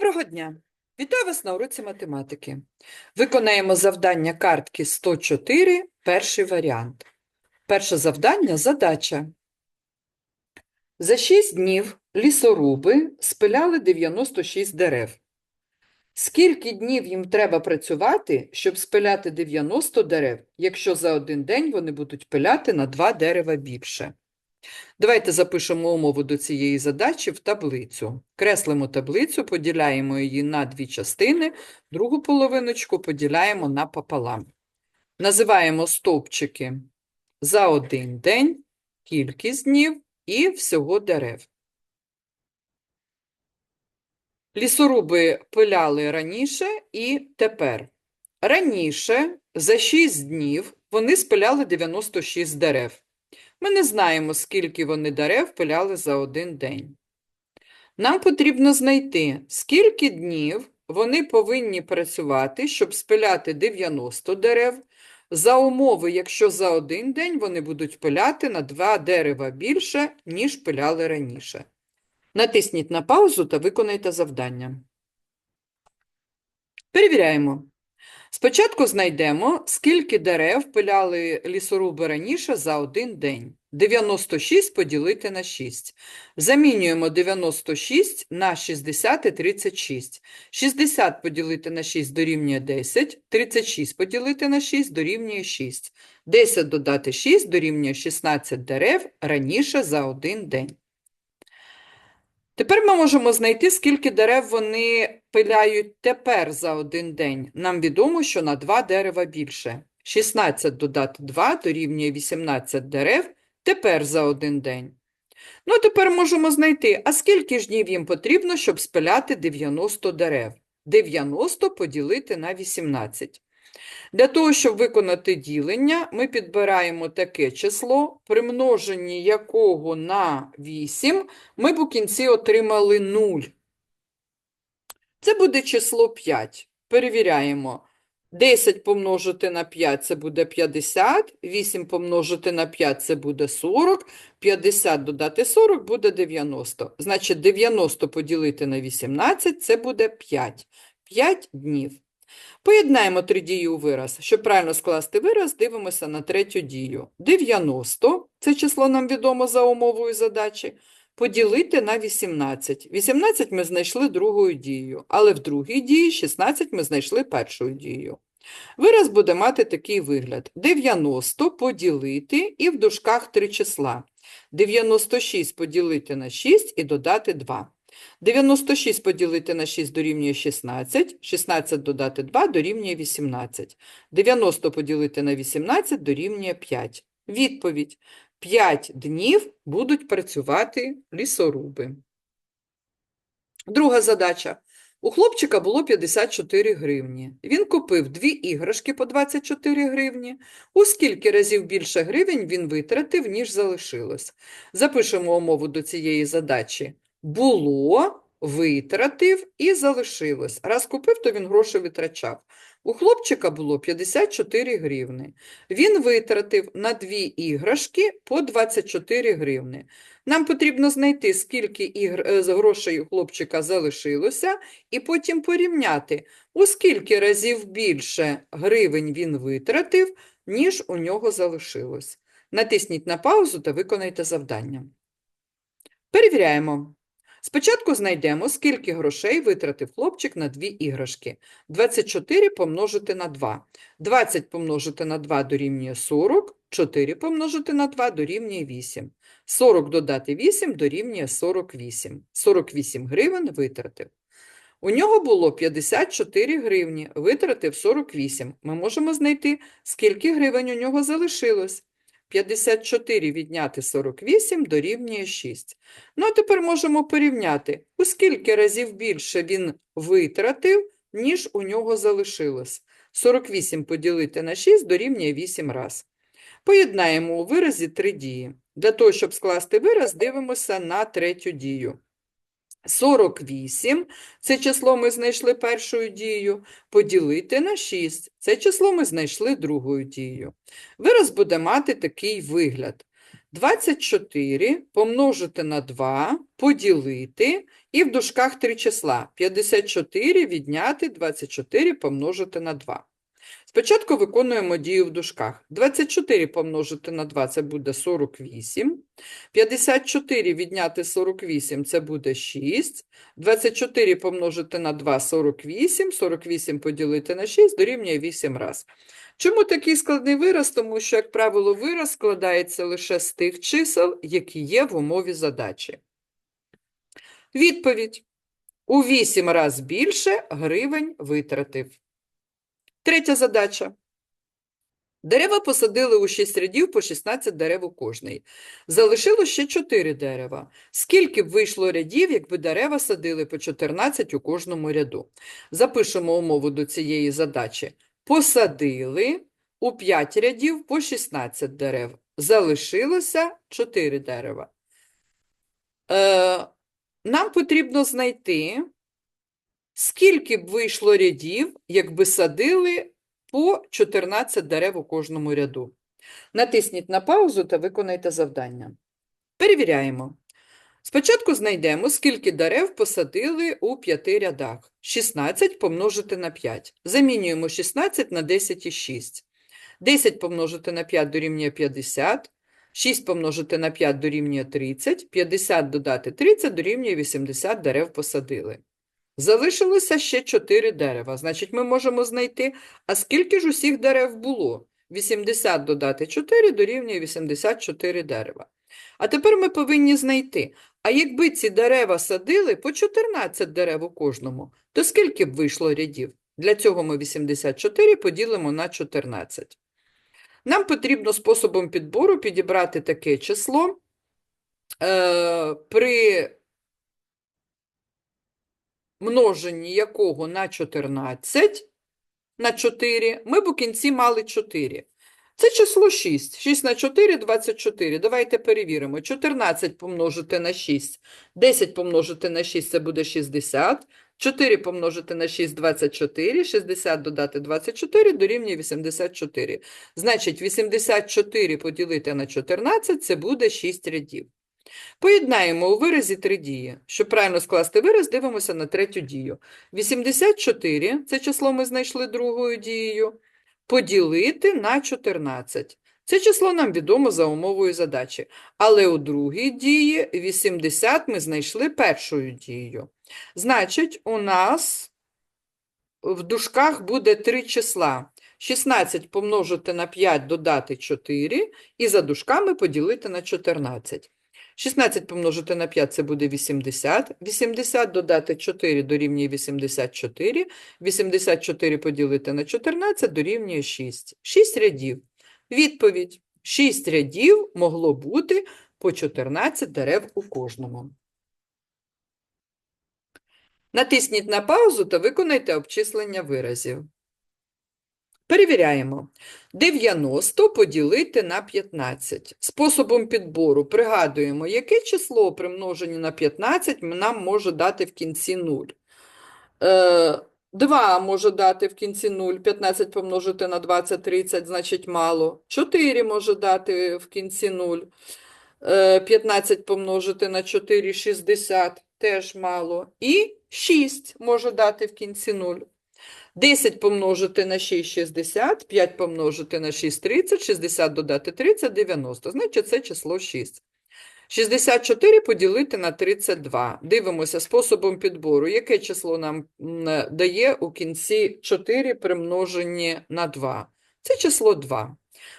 Доброго дня! Вітаю вас на уроці математики. Виконаємо завдання картки 104, перший варіант. Перше завдання – задача. За 6 днів лісоруби спиляли 96 дерев. Скільки днів їм треба працювати, щоб спиляти 90 дерев, якщо за один день вони будуть пиляти на 2 дерева більше? Давайте запишемо умову до цієї задачі в таблицю. Креслимо таблицю, поділяємо її на дві частини, другу половиночку поділяємо напополам. Називаємо стовпчики за один день, кількість днів і всього дерев. Лісоруби пиляли раніше і тепер. Раніше за 6 днів вони спиляли 96 дерев. Ми не знаємо, скільки вони дерев пиляли за один день. Нам потрібно знайти, скільки днів вони повинні працювати, щоб спиляти 90 дерев, за умови, якщо за один день вони будуть пиляти на два дерева більше, ніж пиляли раніше. Натисніть на паузу та виконайте завдання. Перевіряємо. Спочатку знайдемо, скільки дерев пиляли лісоруби раніше за один день. 96 поділити на 6. Замінюємо 96 на 60 і 36. 60 поділити на 6 дорівнює 10, 36 поділити на 6 дорівнює 6. 10 додати 6 дорівнює 16 дерев раніше за один день. Тепер ми можемо знайти, скільки дерев вони пиляють тепер за один день. Нам відомо, що на 2 дерева більше. 16 додати 2 дорівнює 18 дерев тепер за один день. Ну, тепер можемо знайти, а скільки ж днів їм потрібно, щоб спиляти 90 дерев? 90 поділити на 18. Для того, щоб виконати ділення, ми підбираємо таке число, при множенні якого на 8 ми у кінці отримали 0. Це буде число 5. Перевіряємо. 10 помножити на 5 – це буде 50, 8 помножити на 5 – це буде 40, 50 додати 40 – буде 90. Значить, 90 поділити на 18 – це буде 5. 5 днів. Поєднаємо три дії у вираз. Щоб правильно скласти вираз, дивимося на третю дію. 90 – це число нам відомо за умовою задачі. Поділити на 18. 18 ми знайшли другою дією, але в другій дії 16 ми знайшли першою дією. Вираз буде мати такий вигляд. 90 поділити і в дужках три числа. 96 поділити на 6 і додати 2. 96 поділити на 6 дорівнює 16, 16 додати 2 дорівнює 18. 90 поділити на 18 дорівнює 5. Відповідь. 5 днів будуть працювати лісоруби. Друга задача. У хлопчика було 54 гривні. Він купив дві іграшки по 24 гривні. У скільки разів більше гривень він витратив, ніж залишилось? Запишемо умову до цієї задачі. Було, витратив і залишилось. Раз купив, то він гроші витрачав. У хлопчика було 54 гривни. Він витратив на дві іграшки по 24 гривни. Нам потрібно знайти, скільки ігр... е, грошей у хлопчика залишилося, і потім порівняти, у скільки разів більше гривень він витратив, ніж у нього залишилось. Натисніть на паузу та виконайте завдання. Перевіряємо. Спочатку знайдемо, скільки грошей витратив хлопчик на дві іграшки. 24 помножити на 2. 20 помножити на 2 дорівнює 40, 4 помножити на 2 дорівнює 8. 40 додати 8 дорівнює 48. 48 гривень витратив. У нього було 54 гривні, витратив 48. Ми можемо знайти, скільки гривень у нього залишилось. 54 відняти 48 дорівнює 6. Ну, а тепер можемо порівняти, у скільки разів більше він витратив, ніж у нього залишилось. 48 поділити на 6 дорівнює 8 раз. Поєднаємо у виразі три дії. Для того, щоб скласти вираз, дивимося на третю дію. 48 – це число ми знайшли першою дією, поділити на 6 – це число ми знайшли другою дією. Вираз буде мати такий вигляд. 24 помножити на 2, поділити і в дужках три числа. 54 відняти 24 помножити на 2. Спочатку виконуємо дію в дужках. 24 помножити на 2 – це буде 48. 54 відняти 48 – це буде 6. 24 помножити на 2 – 48. 48 поділити на 6 дорівнює 8 раз. Чому такий складний вираз? Тому що, як правило, вираз складається лише з тих чисел, які є в умові задачі. Відповідь. У 8 раз більше гривень витратив. Третя задача. Дерева посадили у 6 рядів по 16 дерев у кожний. Залишило ще 4 дерева. Скільки б вийшло рядів, якби дерева садили по 14 у кожному ряду? Запишемо умову до цієї задачі. Посадили у 5 рядів по 16 дерев. Залишилося 4 дерева. Е, нам потрібно знайти, скільки б вийшло рядів, якби садили по 14 дерев у кожному ряду. Натисніть на паузу та виконайте завдання. Перевіряємо. Спочатку знайдемо, скільки дерев посадили у п'яти рядах. 16 помножити на 5. Замінюємо 16 на 10 і 6. 10 помножити на 5 дорівнює 50. 6 помножити на 5 дорівнює 30. 50 додати 30 дорівнює 80 дерев посадили. Залишилося ще 4 дерева. Значить, ми можемо знайти, а скільки ж усіх дерев було? 80 додати 4 дорівнює 84 дерева. А тепер ми повинні знайти, а якби ці дерева садили по 14 дерев у кожному, то скільки б вийшло рядів? Для цього ми 84 поділимо на 14. Нам потрібно способом підбору підібрати таке число, е, при множенні якого на 14 на 4, ми б у кінці мали 4. Це число 6. 6 на 4 – 24. Давайте перевіримо. 14 помножити на 6. 10 помножити на 6 – це буде 60. 4 помножити на 6 – 24. 60 додати 24 дорівнює 84. Значить, 84 поділити на 14 – це буде 6 рядів. Поєднаємо у виразі три дії. Щоб правильно скласти вираз, дивимося на третю дію. 84 – це число ми знайшли другою дією. Поділити на 14. Це число нам відомо за умовою задачі. Але у другій дії 80 ми знайшли першою дією. Значить, у нас в дужках буде три числа. 16 помножити на 5 додати 4 і за дужками поділити на 14. 16 помножити на 5 – це буде 80. 80 додати 4 дорівнює 84. 84 поділити на 14 дорівнює 6. 6 рядів. Відповідь. 6 рядів могло бути по 14 дерев у кожному. Натисніть на паузу та виконайте обчислення виразів. Перевіряємо. 90 поділити на 15. Способом підбору пригадуємо, яке число при множенні на 15 нам може дати в кінці 0. 2 е, може дати в кінці 0, 15 помножити на 20, 30, значить мало. 4 може дати в кінці 0. 15 е, помножити на 4, 60, теж мало. І 6 може дати в кінці 0. 10 помножити на 6 – 60, 5 помножити на 6 – 30, 60 додати 30 – 90. Значить, це число 6. 64 поділити на 32. Дивимося способом підбору. Яке число нам дає у кінці 4 примножені на 2? Це число 2.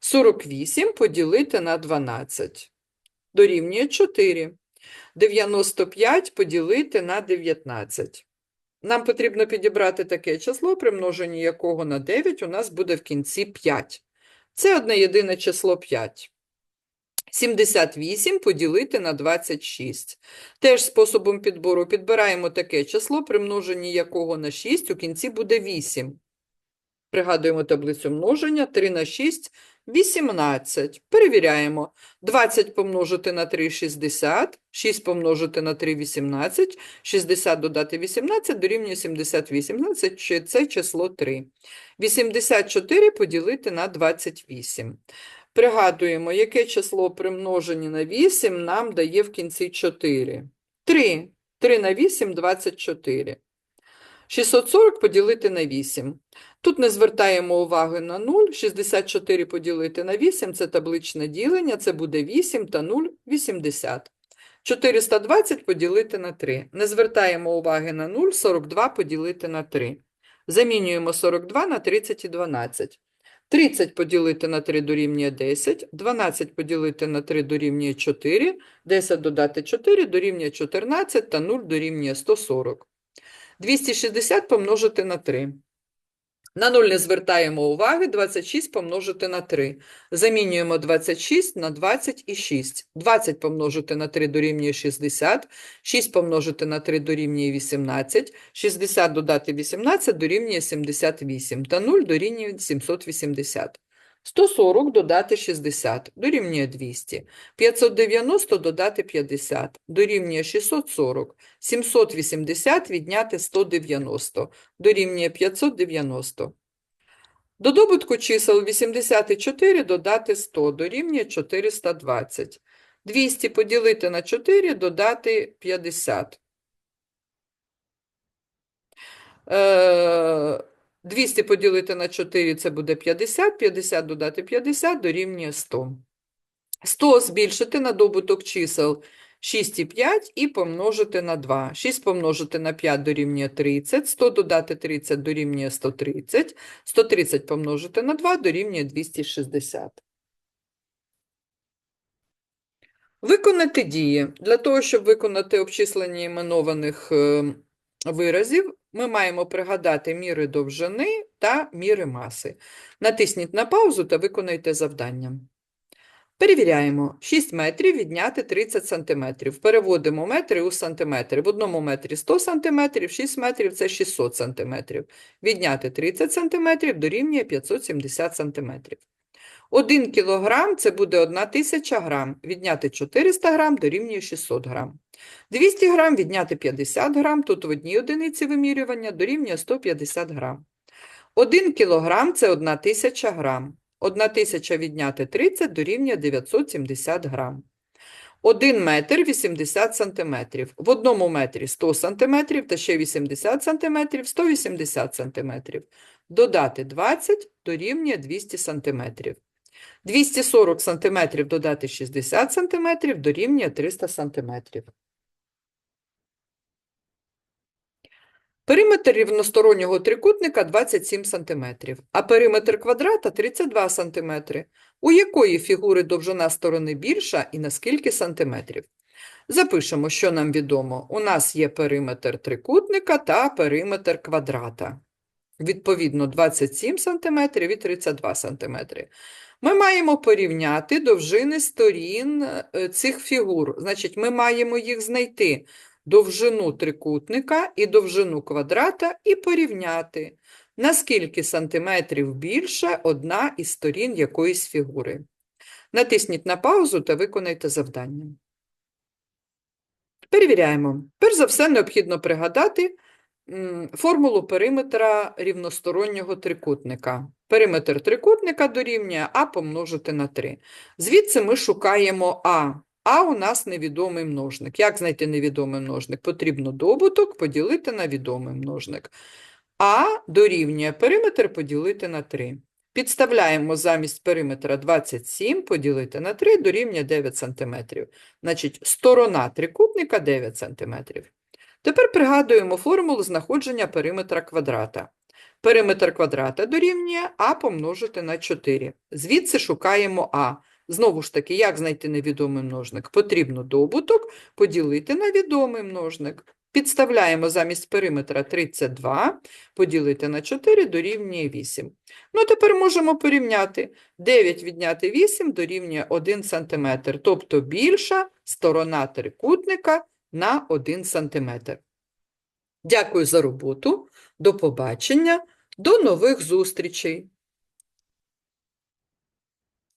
48 поділити на 12. Дорівнює 4. 95 поділити на 19. Нам потрібно підібрати таке число, при множенні якого на 9 у нас буде в кінці 5. Це одне єдине число 5. 78 поділити на 26. Теж способом підбору підбираємо таке число, при множенні якого на 6 у кінці буде 8. Пригадуємо таблицю множення 3 на 6 18. Перевіряємо. 20 помножити на 3 – 60, 6 помножити на 3 – 18, 60 додати 18 дорівнює 78. Це число 3. 84 поділити на 28. Пригадуємо, яке число при множенні на 8 нам дає в кінці 4. 3. 3 на 8 – 24. 640 поділити на 8. Тут не звертаємо уваги на 0. 64 поділити на 8 – це табличне ділення, це буде 8 та 0 – 80. 420 поділити на 3. Не звертаємо уваги на 0. 42 поділити на 3. Замінюємо 42 на 30 і 12. 30 поділити на 3 дорівнює 10, 12 поділити на 3 дорівнює 4, 10 додати 4 дорівнює 14 та 0 дорівнює 140. 260 помножити на 3. На 0 не звертаємо уваги, 26 помножити на 3. Замінюємо 26 на 26. 20 помножити на 3 дорівнює 60, 6 помножити на 3 дорівнює 18, 60 додати 18 дорівнює 78, та 0 дорівнює 780. 140 додати 60 дорівнює 200, 590 додати 50 дорівнює 640, 780 відняти 190 дорівнює 590. До добутку чисел 84 додати 100 дорівнює 420. 200 поділити на 4 додати 50. Е, 200 поділити на 4 це буде 50, 50 додати 50 дорівнює 100. 100 збільшити на добуток чисел 6 і 5 і помножити на 2. 6 помножити на 5 дорівнює 30, 100 додати 30 дорівнює 130, 130 помножити на 2 дорівнює 260. Виконати дії. Для того, щоб виконати обчислення іменованих е, виразів, ми маємо пригадати міри довжини та міри маси. Натисніть на паузу та виконайте завдання. Перевіряємо. 6 метрів відняти 30 сантиметрів. Переводимо метри у сантиметри. В одному метрі 100 сантиметрів, 6 метрів – це 600 сантиметрів. Відняти 30 сантиметрів дорівнює 570 сантиметрів. 1 кілограм – це буде 1 тисяча грам. Відняти 400 грам дорівнює 600 грам. 200 грам відняти 50 грам, тут в одній одиниці вимірювання дорівнює 150 грам. 1 кілограм – це 1 тисяча грам. 1 тисяча відняти 30 дорівнює 970 грам. 1 метр 80 сантиметрів. В одному метрі 100 сантиметрів та ще 80 сантиметрів – 180 сантиметрів. Додати 20 дорівнює 200 сантиметрів. 240 сантиметрів додати 60 сантиметрів дорівнює 300 сантиметрів. Периметр рівностороннього трикутника 27 см, а периметр квадрата 32 см. У якої фігури довжина сторони більша і на скільки сантиметрів? Запишемо, що нам відомо. У нас є периметр трикутника та периметр квадрата. Відповідно, 27 см і 32 см. Ми маємо порівняти довжини сторін е, цих фігур. Значить, ми маємо їх знайти довжину трикутника і довжину квадрата і порівняти, на скільки сантиметрів більше одна із сторін якоїсь фігури. Натисніть на паузу та виконайте завдання. Перевіряємо. Перш за все, необхідно пригадати формулу периметра рівностороннього трикутника. Периметр трикутника дорівнює А помножити на 3. Звідси ми шукаємо А. А у нас невідомий множник. Як знайти невідомий множник? Потрібно добуток поділити на відомий множник. А дорівнює периметр поділити на 3. Підставляємо замість периметра 27 поділити на 3 дорівнює 9 см. Значить, сторона трикутника 9 см. Тепер пригадуємо формулу знаходження периметра квадрата. Периметр квадрата дорівнює А помножити на 4. Звідси шукаємо А. Знову ж таки, як знайти невідомий множник? Потрібно добуток поділити на відомий множник. Підставляємо замість периметра 32, поділити на 4 дорівнює 8. Ну, тепер можемо порівняти. 9 відняти 8 дорівнює 1 см, тобто більша сторона трикутника на 1 см. Дякую за роботу, до побачення, до нових зустрічей!